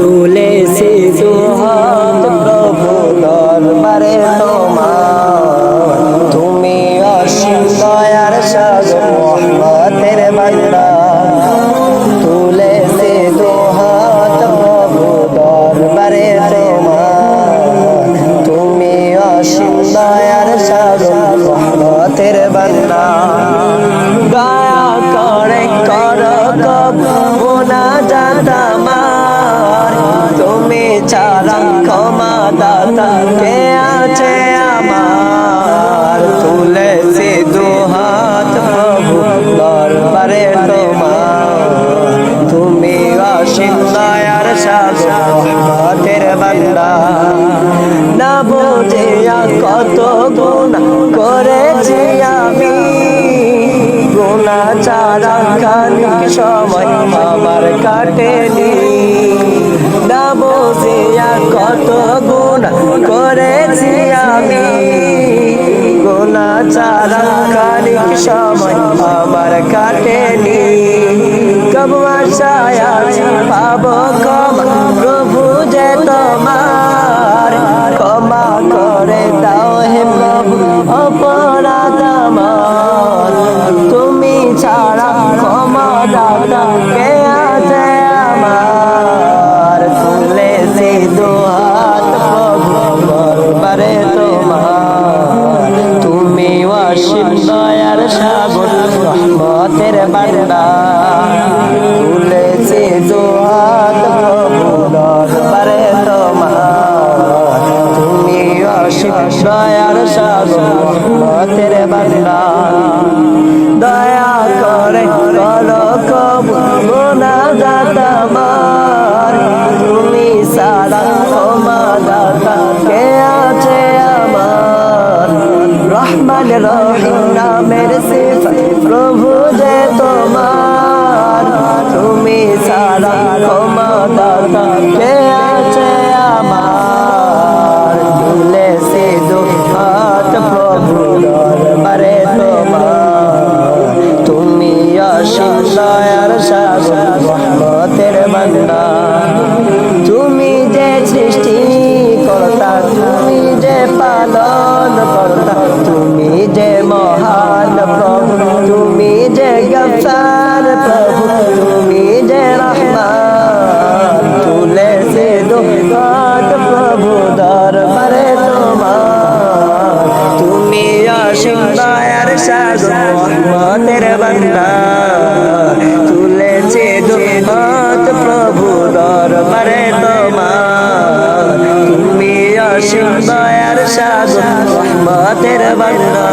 তুলেছি ছাড়া ক্ষমা দাতা কে আছে আমার। তুলেছি দুহাত প্রভু, দরবারে তোমার। তুমি অসীম দয়ার রহমতের বান্দা না বুঝিয়া কত গুণা করেছি আমি। গুণা ছাড়া খানিক সময় আমার কাটেনি। ছাড়া খানিক সময় আমার কাটেনি আশায় আছি, পাবো ক্ষমা। প্রভু যে তোমার ক্ষমা করে দাও হে প্রভু, অপরাধ আমার। তুমি ছাড়া ক্ষমা দাদা কে আছে আমার? তুলে সে দুহাত প্রভু দরবারে তোমার। সাগর রহমতের বান্দা। তুলেছে দুহাত প্রভু দরবারে তোমার। তুমি অসীম দয়ার সাগর রহমতের বান্দা। দয়া করে করো কবুনা দাতা মার তুমি সারা ক্ষমা দাতা, কে আছে আমার? রহমান রহিম। গফার প্রভু, তুমি যে রহমান, তুলে সে দুহাত প্রভু দরবারে তোমার। তুমি অসীম দয়ার সাগর রহমতের বান্দা তুলেছে দুহাত প্রভু দরবারে তোমার। তুমি অসীম দয়ার সাগর রহমতের বান্দা